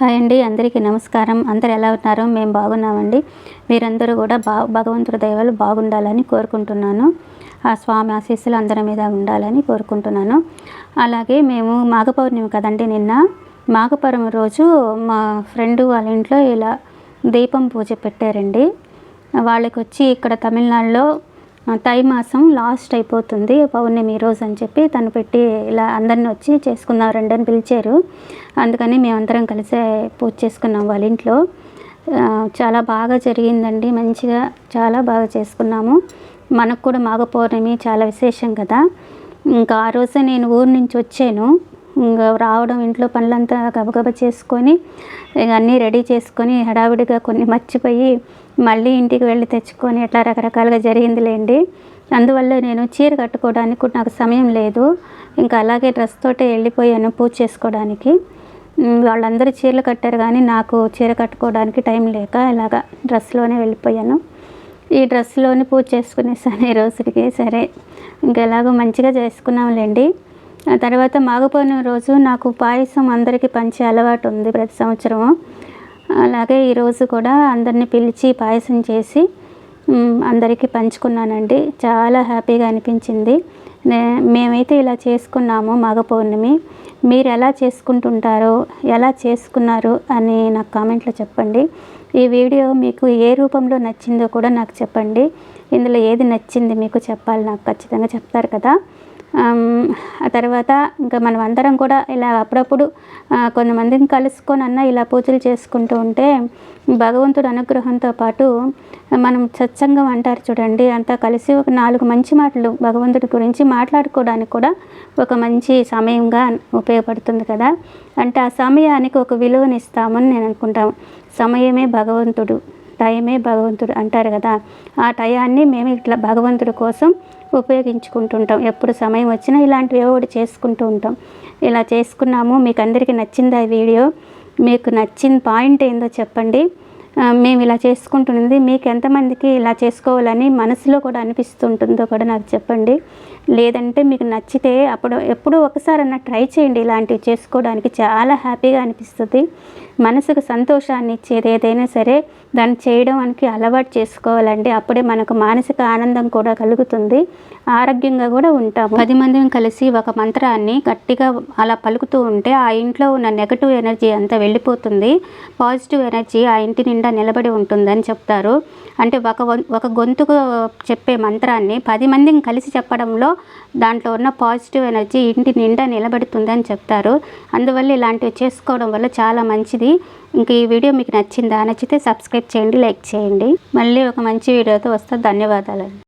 Hi అండి అందరికీ నమస్కారం. అందరు ఎలా ఉన్నారు? మేము బాగున్నామండి. మీరందరూ కూడా బా భగవంతుడి దయవలు బాగుండాలని కోరుకుంటున్నాను. ఆ స్వామి ఆశీస్సులు అందరి మీద ఉండాలని కోరుకుంటున్నాను. అలాగే మేము మాఘ పౌర్ణమి కదండి నిన్న. మాఘపౌర్ణమి రోజు మా ఫ్రెండ్ వాళ్ళ ఇంట్లో ఇలా దీపం పూజ పెట్టారండి. వాళ్ళకి వచ్చి ఇక్కడ తమిళనాడులో తై మాసం లాస్ట్ అయిపోతుంది పౌర్ణమి రోజు అని చెప్పి తను పెట్టి ఇలా అందరిని వచ్చి చేసుకున్నారండి అని పిలిచారు. అందుకని మేమందరం కలిసే పూజ చేసుకున్నాం వాళ్ళ ఇంట్లో. చాలా బాగా జరిగిందండి. మంచిగా చాలా బాగా చేసుకున్నాము. మనకు కూడా మాఘ పౌర్ణమి చాలా విశేషం కదా. ఇంకా ఆ రోజే నేను ఊరు నుంచి వచ్చాను. ఇంకా రావడం ఇంట్లో పనులంతా గబగబా చేసుకొని ఇక అన్నీ రెడీ చేసుకొని హడావిడిగా కొన్ని మర్చిపోయి మళ్ళీ ఇంటికి వెళ్ళి తెచ్చుకొని ఇట్లా రకరకాలుగా జరిగిందిలేండి. అందువల్ల నేను చీర కట్టుకోవడానికి కూడా నాకు సమయం లేదు. ఇంకా అలాగే డ్రెస్ తోటే వెళ్ళిపోయాను పూజ చేసుకోవడానికి. వాళ్ళందరూ చీరలు కట్టారు కానీ నాకు చీర కట్టుకోవడానికి టైం లేక ఇలాగ డ్రెస్లోనే వెళ్ళిపోయాను. ఈ డ్రెస్లోనే పూజ చేసుకునేసాను ఈ రోజుకి. సరే ఇంకా ఎలాగో మంచిగా చేసుకున్నాంలేండి. తర్వాత మాఘపౌర్ణమి రోజు నాకు పాయసం అందరికీ పంచే అలవాటు ఉంది ప్రతి సంవత్సరం అలాగే ఈరోజు కూడా అందరిని పిలిచి పాయసం చేసి అందరికీ పంచుకున్నానండి. చాలా హ్యాపీగా అనిపించింది. మేమైతే ఇలా చేసుకున్నాము మాఘ పౌర్ణమి మీరు ఎలా చేసుకుంటుంటారో ఎలా చేసుకున్నారు అని నాకు కామెంట్లో చెప్పండి. ఈ వీడియో మీకు ఏ రూపంలో నచ్చిందో కూడా నాకు చెప్పండి. ఇందులో ఏది నచ్చింది మీకు చెప్పాలి నాకు ఖచ్చితంగా చెప్తారు కదా. ఆ తర్వాత ఇంకా మనం అందరం కూడా ఇలా అప్పుడప్పుడు కొంతమందిని కలుసుకొని అన్న ఇలా పూజలు చేసుకుంటూ ఉంటే భగవంతుడు అనుగ్రహంతో పాటు మనం సత్సంగం అంటారు చూడండి అంతా కలిసి ఒక నాలుగు మంచి మాటలు భగవంతుడి గురించి మాట్లాడుకోవడానికి కూడా ఒక మంచి సమయంగా ఉపయోగపడుతుంది కదా. అంటే ఆ సమయానికి ఒక విలువనిస్తామని నేను అనుకుంటాం సమయమే భగవంతుడు టైమే భగవంతుడు అంటారు కదా. ఆ టయాన్ని మేము ఇట్లా భగవంతుడి కోసం ఉపయోగించుకుంటుంటాం. ఎప్పుడు సమయం వచ్చినా ఇలాంటివి ఏవో ఒకటి చేసుకుంటూ ఉంటాం. ఇలా చేసుకున్నాము. మీకు అందరికీ నచ్చింది ఆ వీడియో? మీకు నచ్చిన పాయింట్ ఏందో చెప్పండి. మేము ఇలా చేసుకుంటుంది మీకు ఎంతమందికి ఇలా చేసుకోవాలని మనసులో కూడా అనిపిస్తుంటుందో కూడా నాకు చెప్పండి. లేదంటే మీకు నచ్చితే అప్పుడు ఎప్పుడు ఒకసారి అన్న ట్రై చేయండి ఇలాంటివి చేసుకోవడానికి. చాలా హ్యాపీగా అనిపిస్తుంది. మనసుకు సంతోషాన్ని ఇచ్చేది ఏదైనా సరే దాన్ని చేయడానికి అలవాటు చేసుకోవాలండి. అప్పుడే మనకు మానసిక ఆనందం కూడా కలుగుతుంది. ఆరోగ్యంగా కూడా ఉంటాము. పది మందిని కలిసి ఒక మంత్రాన్ని గట్టిగా అలా పలుకుతూ ఉంటే ఆ ఇంట్లో ఉన్న నెగటివ్ ఎనర్జీ అంతా వెళ్ళిపోతుంది. పాజిటివ్ ఎనర్జీ ఆ ఇంటి నిండా నిలబడి ఉంటుందని చెప్తారు. అంటే ఒక ఒక గొంతుకు చెప్పే మంత్రాన్ని పది మందిని కలిసి చెప్పడంలో దాంట్లో ఉన్న పాజిటివ్ ఎనర్జీ ఇంటి నిండా నిలబడుతుందని చెప్తారు. అందువల్ల ఇలాంటివి చేసుకోవడం వల్ల చాలా మంచిది. ఇంక ఈ వీడియో మీకు నచ్చిందా? నచ్చితే సబ్స్క్రైబ్ చేయండి లైక్ చేయండి. మళ్ళీ ఒక మంచి వీడియోతో వస్తా. ధన్యవాదాలు